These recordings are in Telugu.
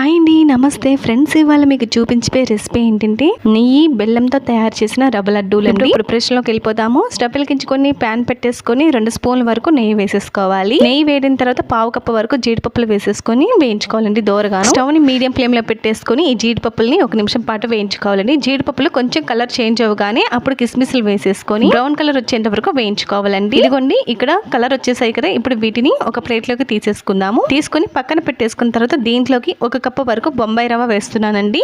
హాయ్ అండి నమస్తే. ఫ్రెండ్స్ ఇవాళ మీకు చూపించే రెసిపీ ఏంటంటే నెయ్యి బెల్లంతో తయారు చేసిన రవ్వ లడ్డూలు అండి. ప్రిపరేషన్లోకి వెళ్ళిపోతాము స్టవ్ వెలిగించుకొని ప్యాన్ పెట్టేసుకొని రెండు స్పూన్ల వరకు నెయ్యి వేసేసుకోవాలి. నెయ్యి వేడిన తర్వాత పావు కప్పు వరకు జీడిపప్పులు వేసేసుకొని వేయించుకోవాలండి దోరగా స్టవ్ని మీడియం ఫ్లేమ్లో పెట్టేసుకొని ఈ జీడిపప్పుల్ని ఒక నిమిషం పాటు వేయించుకోవాలండి. జీడిపప్పులు కొంచెం కలర్ చేంజ్ అవ్వగానే అప్పుడు కిస్మిస్లు వేసేసుకొని బ్రౌన్ కలర్ వచ్చేంత వరకు వేయించుకోవాలండి. ఇదిగోండి ఇక్కడ కలర్ వచ్చేసాయి కదా. ఇప్పుడు వీటిని ఒక ప్లేట్లోకి తీసేసుకుందాము. తీసుకొని పక్కన పెట్టేసుకున్న తర్వాత దీంట్లోకి ఒక కప్పు వరకు బొంబాయి రవ్వ వేస్తున్నానండి.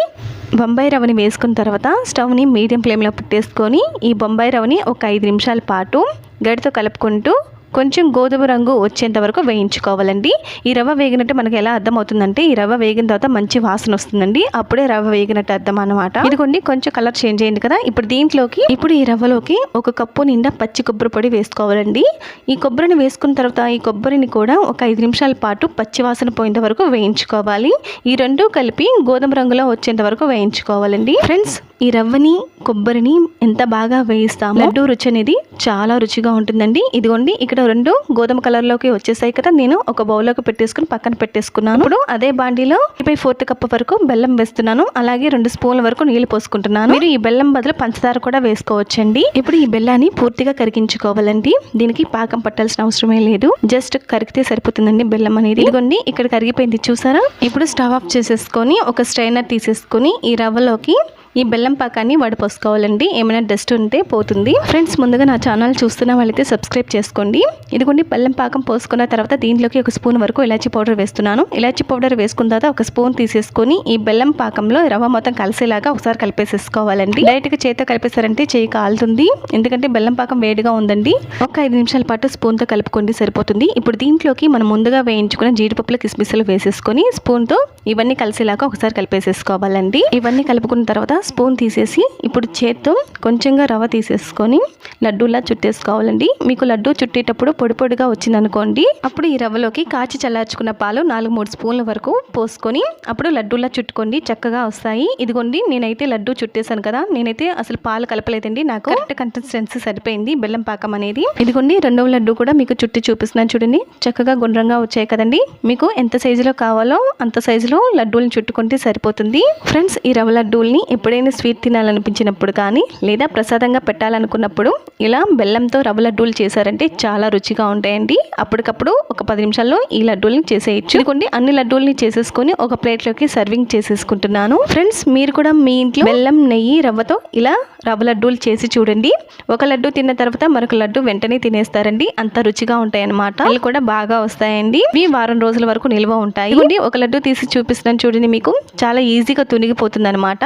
బొంబాయి రవ్వని వేసుకున్న తర్వాత స్టవ్ని మీడియం ఫ్లేమ్లో పెట్టేసుకొని ఈ బొంబాయి రవ్వని ఒక ఐదు నిమిషాల పాటు గడితో కలుపుకుంటూ కొంచెం గోధుమ రంగు వచ్చేంత వరకు వేయించుకోవాలండి. ఈ రవ్వ వేగినట్టు మనకి ఎలా అర్థమవుతుందంటే ఈ రవ్వ వేగిన తర్వాత మంచి వాసన వస్తుందండి. అప్పుడే రవ్వ వేగినట్టు అర్థం అనమాట ఇదిగోండి కొంచెం కలర్ చేంజ్ అయింది కదా. ఇప్పుడు దీంట్లోకి ఇప్పుడు ఈ రవ్వలోకి ఒక కప్పు నిండా పచ్చి కొబ్బరి పొడి వేసుకోవాలండి. ఈ కొబ్బరిని వేసుకున్న తర్వాత ఈ కొబ్బరిని కూడా ఒక ఐదు నిమిషాల పాటు పచ్చి వాసన పోయేంత వరకు వేయించుకోవాలి. ఈ రెండు కలిపి గోధుమ రంగులో వచ్చేంత వరకు వేయించుకోవాలండి. ఫ్రెండ్స్ ఈ రవ్వని కొబ్బరిని ఎంత బాగా వేయిస్తాము లడ్డు రుచి అనేది చాలా రుచిగా ఉంటుందండి. ఇదిగోండి ఇక్కడ రెండు గోధుమ కలర్లోకి వచ్చేసాయి కదా. నేను ఒక బౌల్లోకి పెట్టేసుకుని పక్కన పెట్టేసుకున్నాను. ఇప్పుడు అదే బాండీలో పై ఫోర్త్ కప్ వరకు బెల్లం వేస్తున్నాను. అలాగే రెండు స్పూన్ల వరకు నీళ్ళు పోసుకుంటున్నాను. మీరు ఈ బెల్లం బదులు పంచదార కూడా వేసుకోవచ్చండి. ఇప్పుడు ఈ బెల్లాన్ని పూర్తిగా కరిగించుకోవాలండి. దీనికి పాకం పట్టాల్సిన అవసరమే లేదు. జస్ట్ కరిగితే సరిపోతుందండి బెల్లం అనేది. ఇదిగోండి ఇక్కడ కరిగిపోయింది చూసారా? ఇప్పుడు స్టవ్ ఆఫ్ చేసేసుకొని ఒక స్ట్రైనర్ తీసేసుకొని ఈ రవ్వలోకి ఈ బెల్లం పాకాన్ని వడపోసుకోవాలండి. ఏమైనా డస్ట్ ఉంటే పోతుంది. ఫ్రెండ్స్ ముందుగా నా ఛానల్ చూస్తున్న వాళ్ళైతే సబ్స్క్రైబ్ చేసుకోండి. ఇదిగోండి బెల్లం పాకం పోసుకున్న తర్వాత దీంట్లోకి ఒక స్పూన్ వరకు ఇలాచీ పౌడర్ వేస్తున్నాను. ఇలాచీ పౌడర్ వేసుకున్న తర్వాత ఒక స్పూన్ తీసేసుకొని ఈ బెల్లం పాకంలో రవ్వ మొత్తం కలిసేలాగా ఒకసారి కలిపేసేసుకోవాలండి. డైరెక్ట్గా చేతితో కలిపేశారంటే చేయి కాలుతుంది. ఎందుకంటే బెల్లం పాకం వేడిగా ఉందండి. ఒక ఐదు నిమిషాల పాటు స్పూన్తో కలుపుకోండి సరిపోతుంది. ఇప్పుడు దీంట్లోకి మనం ముందుగా వేయించుకున్న జీడిపప్పుల కిస్మిస్లు వేసేసుకొని స్పూన్తో ఇవన్నీ కలిసేలాగా ఒకసారి కలిపేసేసుకోవాలండి. ఇవన్నీ కలుపుకున్న తర్వాత స్పూన్ తీసేసి ఇప్పుడు చేత్తో కొంచెంగా రవ్వ తీసేసుకొని లడ్డూలా చుట్టేసుకోవాలండి. మీకు లడ్డు చుట్టేటప్పుడు పొడి పొడిగా వచ్చింది అనుకోండి అప్పుడు ఈ రవ్వలోకి కాచి చల్లార్చుకున్న పాలు నాలుగు మూడు స్పూన్ల వరకు పోసుకొని అప్పుడు లడ్డూలా చుట్టుకోండి చక్కగా వస్తాయి. ఇదిగోండి నేనైతే లడ్డు చుట్టేసాను కదా నేనైతే అసలు పాలు కలపలేదండి. నాకు కరెక్ట్ కన్సిస్టెన్సీ సరిపోయింది బెల్లం పాకం అనేది. ఇదిగోండి రెండవ లడ్డు కూడా మీకు చుట్టి చూపిస్తున్నాను చూడండి. చక్కగా గుండ్రంగా వచ్చాయి కదండి. మీకు ఎంత సైజులో కావాలో అంత సైజులో లడ్డూలను చుట్టుకుంటే సరిపోతుంది. ఫ్రెండ్స్ ఈ రవ్వ లడ్డూల్ని ఎప్పుడైనా స్వీట్ తినాలనిపించినప్పుడు కానీ లేదా ప్రసాదంగా పెట్టాలనుకున్నప్పుడు ఇలా బెల్లంతో రవ్వ లడ్డూలు చేశారంటే చాలా రుచిగా ఉంటాయండి. అప్పటికప్పుడు ఒక పది నిమిషాల్లో ఈ లడ్డూల్ని చేసేయచ్చు. ఇదిగోండి అన్ని లడ్డూల్ని చేసేసుకొని ఒక ప్లేట్లోకి సర్వింగ్ చేసేసుకుంటున్నాను. ఫ్రెండ్స్ మీరు కూడా మీ ఇంట్లో బెల్లం నెయ్యి రవ్వతో ఇలా రవ్వ లడ్డూలు చేసి చూడండి. ఒక లడ్డు తిన్న తర్వాత మరొక లడ్డు వెంటనే తినేస్తారండి. అంత రుచిగా ఉంటాయన్నమాట. అవి కూడా బాగా వస్తాయండి. ఇవి వారం రోజుల వరకు నిల్వ ఉంటాయి. ఒక లడ్డు తీసి చూపిస్తున్నాను చూడండి మీకు. చాలా ఈజీగా తునిగిపోతుంది అనమాట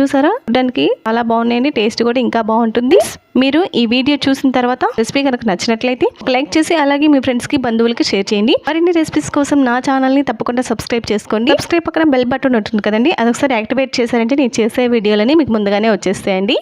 చూసారా? చూడడానికి చాలా బాగున్నాయండి టేస్ట్ కూడా ఇంకా బాగుంటుంది. మీరు ఈ వీడియో చూసిన తర్వాత రెసిపీ కనుక నచ్చినట్లయితే లైక్ చేసి అలాగే మీ ఫ్రెండ్స్కి బంధువులకి షేర్ చేయండి. మరిన్ని రెసిపీస్ కోసం నా ఛానల్ని తప్పకుండా సబ్స్క్రైబ్ చేసుకోండి. సబ్స్క్రైబ్ పక్కన బెల్ బటన్ ఉంటుంది కదండి అదొకసారి యాక్టివేట్ చేశారంటే నేను చేసే వీడియోలని మీకు ముందుగానే వచ్చేస్తాయండి.